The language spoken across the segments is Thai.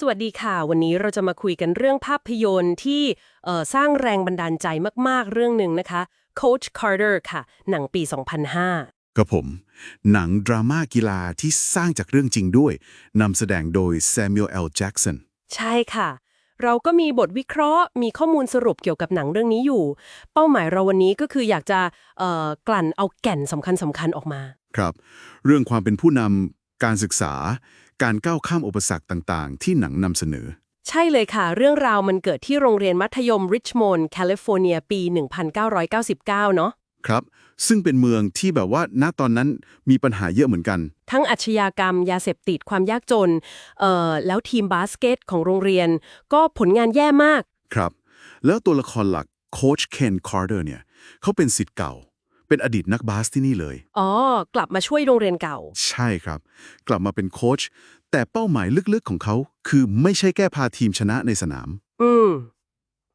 สวัสดีค่ะ วันนี้เราจะมาคุยกันเรื่องภาพยนตร์ที่เอ่อสร้างแรงบันดาลใจมาก ๆ เรื่องหนึ่งนะคะ Coach Carter ค่ะ หนังปี 2005กับผม หนังดราม่ากีฬาที่สร้างจากเรื่องจริงด้วยนำแสดงโดย Samuel L. Jackson ใช่ค่ะ เราก็มีบทวิเคราะห์ มีข้อมูลสรุปเกี่ยวกับหนังเรื่องนี้อยู่ เป้าหมายเราวันนี้ก็คืออยากจะเอ่อกลั่นเอาแก่นสำคัญสำคัญๆออกมา ครับ เรื่องความเป็นผู้นำการศึกษา การก้าวข้ามอุปสรรคต่างๆ ที่หนังนำเสนอ ใช่เลยค่ะ เรื่องราวมันเกิดที่โรงเรียนมัธยมริชมอนด์แคลิฟอร์เนียปี 1999 เนาะครับ ซึ่งเป็นเมืองที่แบบว่าณตอนนั้นมีปัญหาเยอะเหมือนกัน ทั้งอาชญากรรม ยาเสพติดความยากจนเอ่อแล้วทีมบาสเกตของโรงเรียน ก็ผลงานแย่มาก ครับ แล้วตัวละครหลักโค้ชเคนคาร์เตอร์เนี่ยเขาเป็นสิทธิ์เก่า เป็นอดีตนักบาสที่นี่เลย อ๋อ กลับมาช่วยโรงเรียนเก่า ใช่ครับ กลับมาเป็นโค้ชแต่เป้าหมายลึกๆของเขา คือไม่ใช่แค่พาทีมชนะในสนาม อืม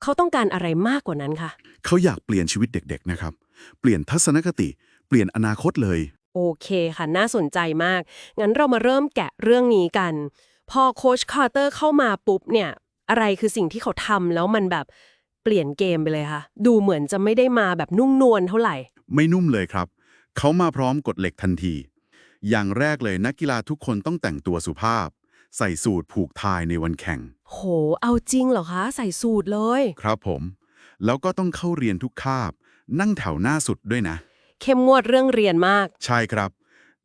เขาต้องการอะไรมากกว่านั้นค่ะเขาอยากเปลี่ยนชีวิตเด็ก ๆ นะครับ เปลี่ยนทัศนคติ เปลี่ยนอนาคตเลย โอเคค่ะ น่าสนใจมาก งั้นเรามาเริ่มแกะเรื่องนี้กัน พอโค้ชคาร์เตอร์เข้ามาปุ๊บเนี่ย อะไรคือสิ่งที่เขาทำแล้วมันแบบเปลี่ยนเกมไปเลยค่ะ ดูเหมือนจะไม่ได้มาแบบนุ่มนวลเท่าไหร่ ไม่นุ่มเลยครับ เขามาพร้อมกฎเหล็กทันที อย่างแรกเลยนักกีฬาทุกคนต้องแต่งตัวสุภาพ ใส่สูทผูกทายในวันแข่ง โห เอาจริงเหรอคะ ใส่สูตรเลย ครับผม แล้วก็ต้องเข้าเรียนทุกคาบ นั่งแถวหน้าสุดด้วยนะ เข้มงวดเรื่องเรียนมาก ใช่ครับ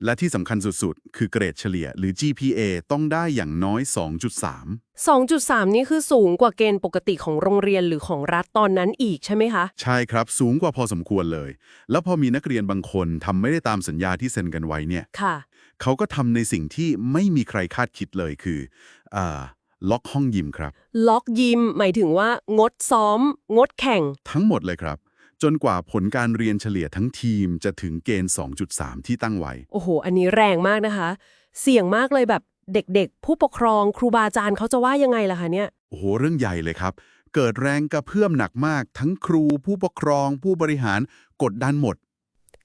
และที่สำคัญสุดๆ คือเกรดเฉลี่ยหรือ GPA ต้องได้อย่างน้อย 2.3 2.3 นี่คือสูงกว่าเกณฑ์ปกติของโรงเรียนหรือของรัฐตอนนั้นอีกใช่ไหมคะ ใช่ครับสูงกว่าพอสมควรเลย แล้วพอมีนักเรียนบางคนทำไม่ได้ตามสัญญาที่เซ็นกันไว้เนี่ย ค่ะ เขาก็ทำในสิ่งที่ไม่มีใครคาดคิดเลยคืออ่าล็อกห้องยิมครับ ล็อกยิมหมายถึงว่างดซ้อม งดแข่งทั้งหมดเลยครับ จนกว่าผลการเรียนเฉลี่ยทั้งทีมจะถึงเกณฑ์ 2.3 ที่ตั้งไว้ โอ้โห อันนี้แรงมากนะคะ เสี่ยงมากเลยแบบเด็กๆ ผู้ปกครองครูบาอาจารย์เขาจะว่ายังไงล่ะคะเนี่ย โอ้โห เรื่องใหญ่เลยครับ เกิดแรงกระเพื่อมหนักมาก ทั้งครูผู้ปกครองผู้บริหารกดดันหมด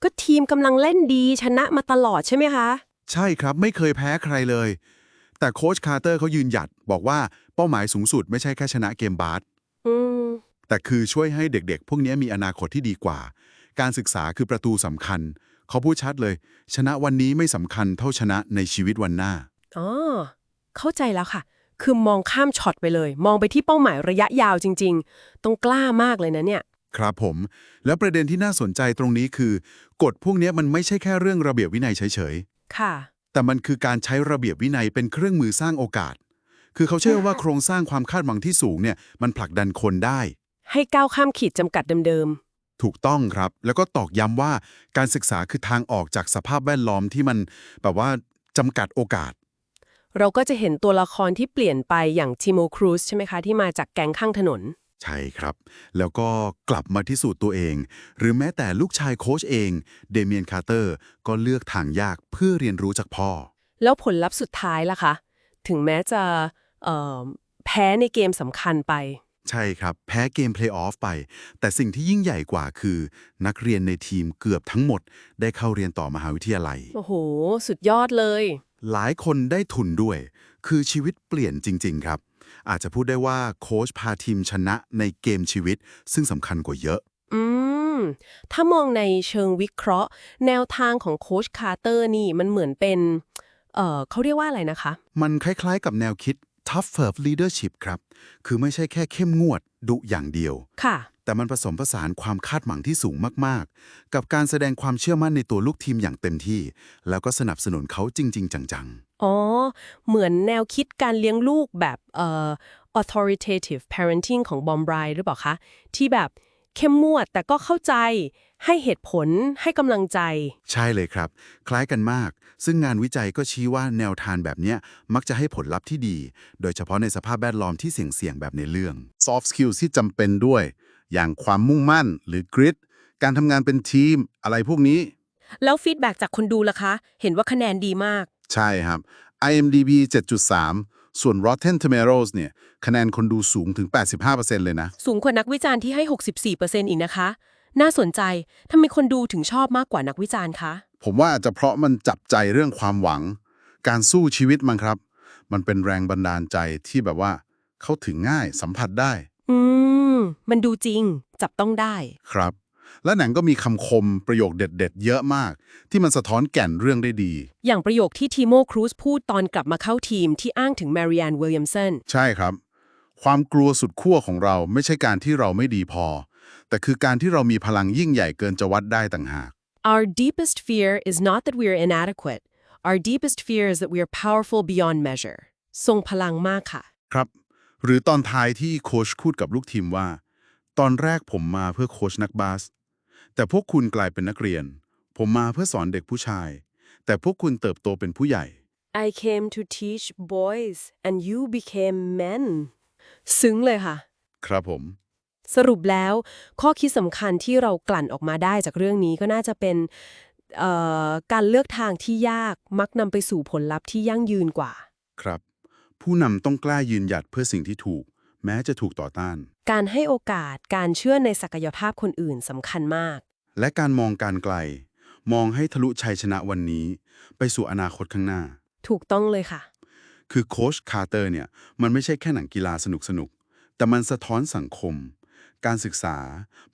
ก็ทีมกำลังเล่นดีชนะมาตลอดใช่ไหมคะ ใช่ครับไม่เคยแพ้ใครเลย แต่โค้ชคาร์เตอร์เขายืนหยัดบอกว่าเป้าหมายสูงสุดไม่ใช่แค่ชนะเกมบาสอืม แต่คือช่วยให้เด็กๆ พวกนี้มีอนาคตที่ดีกว่า การศึกษาคือประตูสำคัญ เขาพูดชัดเลย ชนะวันนี้ไม่สำคัญเท่าชนะในชีวิตวันหน้าอ๋อเข้าใจแล้วค่ะ คือมองข้ามช็อตไปเลย มองไปที่เป้าหมายระยะยาวจริง ๆ ต้องกล้ามากเลยนะเนี่ย ครับผม แล้วประเด็นที่น่าสนใจตรงนี้คือกฎพวกนี้มันไม่ใช่แค่เรื่องระเบียบวินัยเฉยค่ะๆแต่มันคือการใช้ระเบียบวินัยเป็นเครื่องมือสร้างโอกาส คือเขาเชื่อว่าโครงสร้างความคาดหวังที่สูงเนี่ยมันผลักดันคนได้ ให้ก้าวข้ามขีดจำกัดเดิมถูกต้องครับ แล้วก็ตอกย้ำว่าการศึกษาคือทางออกจากสภาพแวดล้อมที่มันแบบว่าจำกัดโอกาส ๆ เราก็จะเห็นตัวละครที่เปลี่ยนไปอย่างทิโมครูซใช่ไหมคะ ที่มาจากแก๊งข้างถนน ใช่ครับ แล้วก็กลับมาที่สูตรตัวเอง หรือแม้แต่ลูกชายโค้ชเองเดเมียนคาร์เตอร์ก็เลือกทางยากเพื่อเรียนรู้จากพ่อ แล้วผลลัพธ์สุดท้ายล่ะคะ ถึงแม้จะเอ่อแพ้ในเกมสำคัญไป ใช่ครับ แพ้เกมเพลย์ออฟไป แต่สิ่งที่ยิ่งใหญ่กว่าคือ นักเรียนในทีมเกือบทั้งหมด ได้เข้าเรียนต่อมหาวิทยาลัย โอ้โห สุดยอดเลย หลายคนได้ทุนด้วย คือชีวิตเปลี่ยนจริง ๆ ครับ อาจจะพูดได้ว่าโค้ชพาทีมชนะในเกมชีวิต ซึ่งสำคัญกว่าเยอะ อืม ถ้ามองในเชิงวิเคราะห์ แนวทางของโค้ชคาร์เตอร์นี่มันเหมือนเป็น เอ่อเขาเรียกว่าอะไรนะคะ มันคล้ายๆกับแนวคิด tough firm leadership ครับ คือไม่ใช่แค่เข้มงวดดุอย่างเดียว ค่ะ แต่มันผสมผสานความคาดหวังที่สูงมาก ๆ กับการแสดงความเชื่อมั่นในตัวลูกทีมอย่างเต็มที่ แล้วก็สนับสนุนเขาจริง ๆ จังอ๋อ เหมือนแนวคิดการเลี้ยงลูกแบบเอ่อ authoritative parenting ของบอมไบรหรือเปล่าคะ ที่แบบเข้มงวดแต่ก็เข้าใจ ให้เหตุผลให้กำลังใจๆใช่เลยครับ คล้ายกันมาก ซึ่งงานวิจัยก็ชี้ว่าแนวทางแบบเนี้ยมักจะให้ผลลัพธ์ที่ดี โดยเฉพาะในสภาพแวดล้อมที่เสี่ยงๆแบบในเรื่อง soft skills ที่จำเป็นด้วย อย่างความมุ่งมั่นหรือ grit การทำงานเป็นทีม อะไรพวกนี้ แล้วฟีดแบ็จากคนดูล่ะคะ เห็นว่าคะแนนดีมาก ใช่ครับ IMDb 7.3 ส่วน Rotten Tomatoes เนี่ยคะแนนคนดูสูงถึง 85%เลยนะ สูงกว่านักวิจารณ์ที่ให้ 64%อีกนะคะ น่าสนใจทำไมคนดูถึงชอบมากกว่านักวิจารณ์คะ ผมว่าอาจจะเพราะมันจับใจเรื่องความหวัง การสู้ชีวิตมั้งครับ มันเป็นแรงบันดาลใจที่แบบว่า เข้าถึงง่ายสัมผัสได้ อืม มันดูจริง จับต้องได้ ครับ และหนังก็มีคำคมประโยคเด็ด ๆ เยอะมาก ที่มันสะท้อนแก่นเรื่องได้ดี อย่างประโยคที่ทีโมครูซพูดตอนกลับมาเข้าทีมที่อ้างถึงแมรี่แอนวิลเลียมสันใช่ครับ ความกลัวสุดขั้วของเราไม่ใช่การที่เราไม่ดีพอ แต่คือการที่เรามีพลังยิ่งใหญ่เกินจะวัดได้ต่างหาก Our deepest fear is not that we are inadequate Our deepest fear is that we are powerful beyond measure ทรงพลังมากค่ะ ครับ หรือตอนท้ายที่โค้ชพูดกับลูกทีมว่า ตอนแรกผมมาเพื่อโค้ชนักบาส แต่พวกคุณกลายเป็นนักเรียน ผมมาเพื่อสอนเด็กผู้ชาย แต่พวกคุณเติบโตเป็นผู้ใหญ่ I came to teach boys and you became men ซึ้งเลยค่ะ ครับผม สรุปแล้ว ข้อคิดสำคัญที่เรากลั่นออกมาได้จากเรื่องนี้ก็น่าจะเป็นเอ่อการเลือกทางที่ยากมักนำไปสู่ผลลัพธ์ที่ยั่งยืนกว่า ครับ ผู้นำต้องกล้ายืนหยัดเพื่อสิ่งที่ถูก แม้จะถูกต่อต้าน การให้โอกาสการเชื่อในศักยภาพคนอื่นสำคัญมาก และการมองการไกล มองให้ทะลุชัยชนะวันนี้ ไปสู่อนาคตข้างหน้า ถูกต้องเลยค่ะ คือโค้ชคาร์เตอร์เนี่ยมันไม่ใช่แค่หนังกีฬาสนุกๆแต่มันสะท้อนสังคม การศึกษา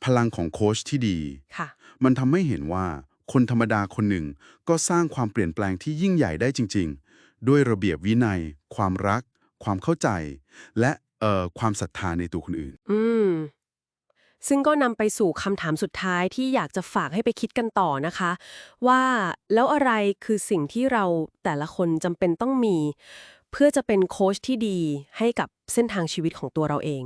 พลังของโค้ชที่ดี ค่ะ มันทำให้เห็นว่าคนธรรมดาคนหนึ่งก็สร้างความเปลี่ยนแปลงที่ยิ่งใหญ่ได้จริง ๆ ด้วยระเบียบวินัย ความรัก ความเข้าใจ และเอ่อความศรัทธาในตัวคนอื่น อืม ซึ่งก็นำไปสู่คำถามสุดท้ายที่อยากจะฝากให้ไปคิดกันต่อนะคะ ว่าแล้วอะไรคือสิ่งที่เราแต่ละคนจำเป็นต้องมี เพื่อจะเป็นโค้ชที่ดีให้กับเส้นทางชีวิตของตัวเราเอง